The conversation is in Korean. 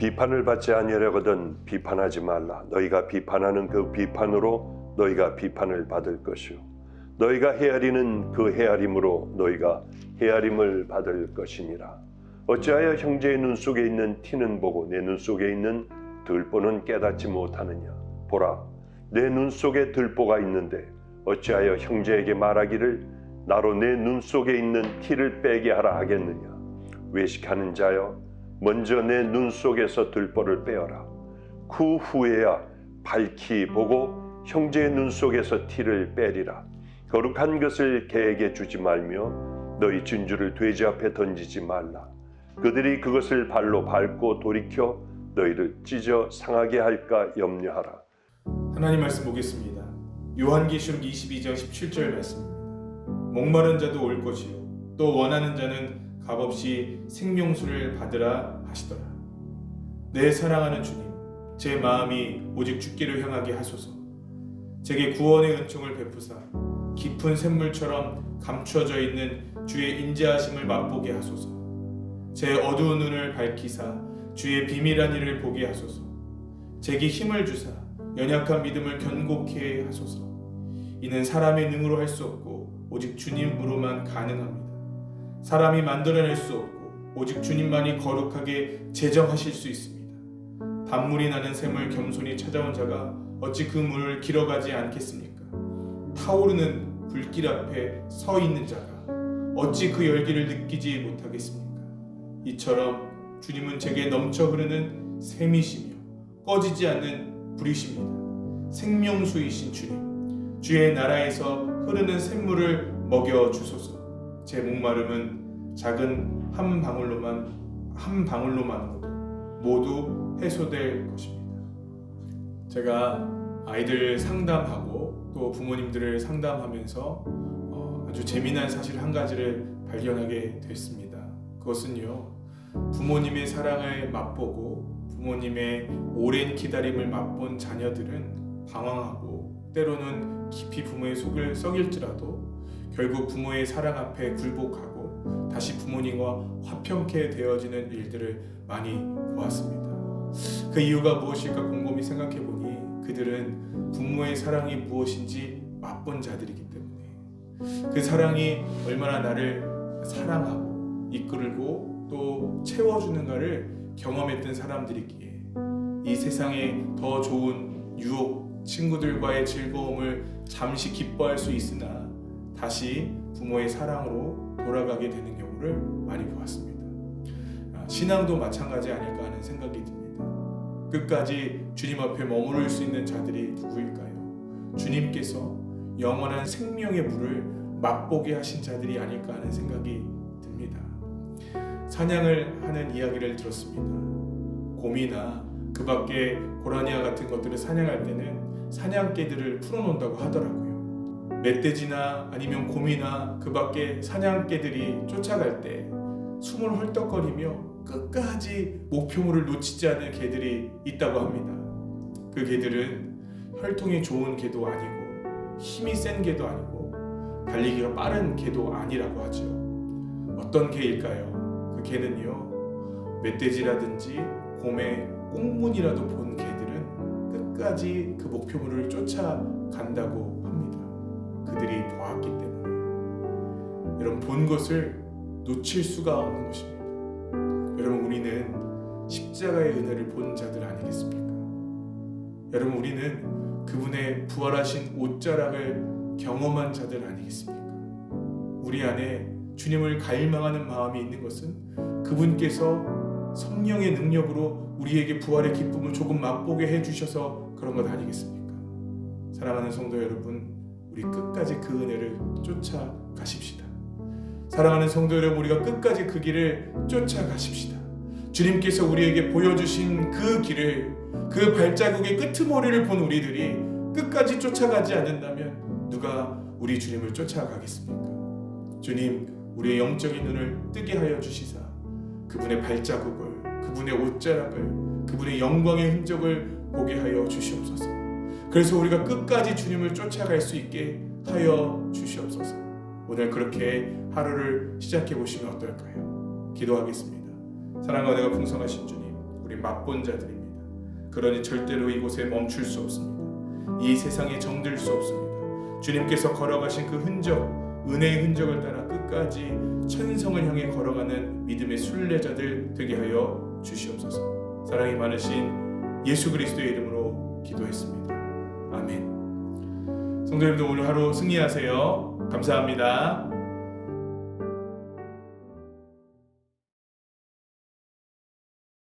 비판을 받지 아니하려거든 비판하지 말라. 너희가 비판하는 그 비판으로 너희가 비판을 받을 것이요. 너희가 헤아리는 그 헤아림으로 너희가 헤아림을 받을 것이니라. 어찌하여 형제의 눈 속에 있는 티는 보고 내 눈 속에 있는 들보는 깨닫지 못하느냐? 보라, 내 눈 속에 들보가 있는데 어찌하여 형제에게 말하기를 나로 내 눈 속에 있는 티를 빼게 하라 하겠느냐? 외식하는 자여, 먼저 내 눈 속에서 들보를 빼어라. 그 후에야 밝히 보고 형제의 눈 속에서 티를 빼리라. 거룩한 것을 개에게 주지 말며 너희 진주를 돼지 앞에 던지지 말라. 그들이 그것을 발로 밟고 돌이켜 너희를 찢어 상하게 할까 염려하라. 하나님 말씀 보겠습니다. 요한계시록 22장 17절 말씀입니다. 목마른 자도 올 것이요 또 원하는 자는 값없이 생명수를 받으라 하시더라. 내 사랑하는 주님, 제 마음이 오직 주께를 향하게 하소서. 제게 구원의 은총을 베푸사 깊은 샘물처럼 감추어져 있는 주의 인자하심을 맛보게 하소서. 제 어두운 눈을 밝히사 주의 비밀한 일을 보게 하소서. 제게 힘을 주사 연약한 믿음을 견고케 하소서. 이는 사람의 능으로 할 수 없고 오직 주님으로만 가능합니다. 사람이 만들어낼 수 없고 오직 주님만이 거룩하게 제정하실 수 있습니다. 단물이 나는 샘을 겸손히 찾아온 자가 어찌 그 물을 길어가지 않겠습니까? 타오르는 불길 앞에 서 있는 자가 어찌 그 열기를 느끼지 못하겠습니까? 이처럼 주님은 제게 넘쳐 흐르는 샘이시며 꺼지지 않는 불이십니다. 생명수이신 주님, 주의 나라에서 흐르는 샘물을 먹여 주소서. 제 목마름은 작은 한 방울로만 한 방울로만으로도 모두 해소될 것입니다. 제가 아이들 상담하고 또 부모님들을 상담하면서 어, 아주 재미난 사실 한 가지를 발견하게 됐습니다. 그것은요, 부모님의 사랑을 맛보고 부모님의 오랜 기다림을 맛본 자녀들은 방황하고 때로는 깊이 부모의 속을 썩일지라도 결국 부모의 사랑 앞에 굴복하고 다시 부모님과 화평케 되어지는 일들을 많이 보았습니다. 그 이유가 무엇일까 곰곰이 생각해 보니 그들은 부모의 사랑이 무엇인지 맛본 자들이기 때문에 그 사랑이 얼마나 나를 사랑하고 이끌고 또 채워주는가를 경험했던 사람들이기에 이 세상에 더 좋은 유혹, 친구들과의 즐거움을 잠시 기뻐할 수 있으나 다시 부모의 사랑으로 돌아가게 되는 경우를 많이 보았습니다. 아, 신앙도 마찬가지 아닐까 하는 생각이 듭니다. 끝까지 주님 앞에 머무를 수 있는 자들이 누구일까요? 주님께서 영원한 생명의 물을 맛보게 하신 자들이 아닐까 하는 생각이 듭니다. 사냥을 하는 이야기를 들었습니다. 곰이나 그 밖에 고라니아 같은 것들을 사냥할 때는 사냥개들을 풀어놓는다고 하더라고요. 멧돼지나 아니면 곰이나 그 밖에 사냥개들이 쫓아갈 때 숨을 헐떡거리며 끝까지 목표물을 놓치지 않는 개들이 있다고 합니다. 그 개들은 혈통이 좋은 개도 아니고 힘이 센 개도 아니고 달리기가 빠른 개도 아니라고 하죠. 어떤 개일까요? 그 개는요 멧돼지라든지 곰의 꽁문이라도 본 개들은 끝까지 그 목표물을 쫓아간다고 합니다. 그들이 보았기 때문에 여러분 본 것을 놓칠 수가 없는 것입니다. 여러분 우리는 십자가의 은혜를 본 자들 아니겠습니까? 여러분 우리는 그분의 부활하신 옷자락을 경험한 자들 아니겠습니까? 우리 안에 주님을 갈망하는 마음이 있는 것은 그분께서 성령의 능력으로 우리에게 부활의 기쁨을 조금 맛보게 해 주셔서 그런 것 아니겠습니까? 사랑하는 성도 여러분, 우리 끝까지 그 은혜를 쫓아가십시다. 사랑하는 성도 여러분, 우리가 끝까지 그 길을 쫓아가십시다. 주님께서 우리에게 보여주신 그 길을 그 발자국의 끄트머리를 본 우리들이 끝까지 쫓아가지 않는다면 누가 우리 주님을 쫓아가겠습니까? 주님, 우리의 영적인 눈을 뜨게 하여 주시사 그분의 발자국을 그분의 옷자락을 그분의 영광의 흔적을 보게 하여 주시옵소서. 그래서 우리가 끝까지 주님을 쫓아갈 수 있게 하여 주시옵소서. 오늘 그렇게 하루를 시작해 보시면 어떨까요? 기도하겠습니다. 사랑과 내가 풍성하신 주님, 우리 맛본 자들입니다. 그러니 절대로 이곳에 멈출 수 없습니다. 이 세상에 정들 수 없습니다. 주님께서 걸어가신 그 흔적, 은혜의 흔적을 따라 끝까지 천성을 향해 걸어가는 믿음의 순례자들 되게 하여 주시옵소서. 사랑이 많으신 예수 그리스도의 이름으로 기도했습니다. 아멘. 성도님들 오늘 하루 승리하세요. 감사합니다.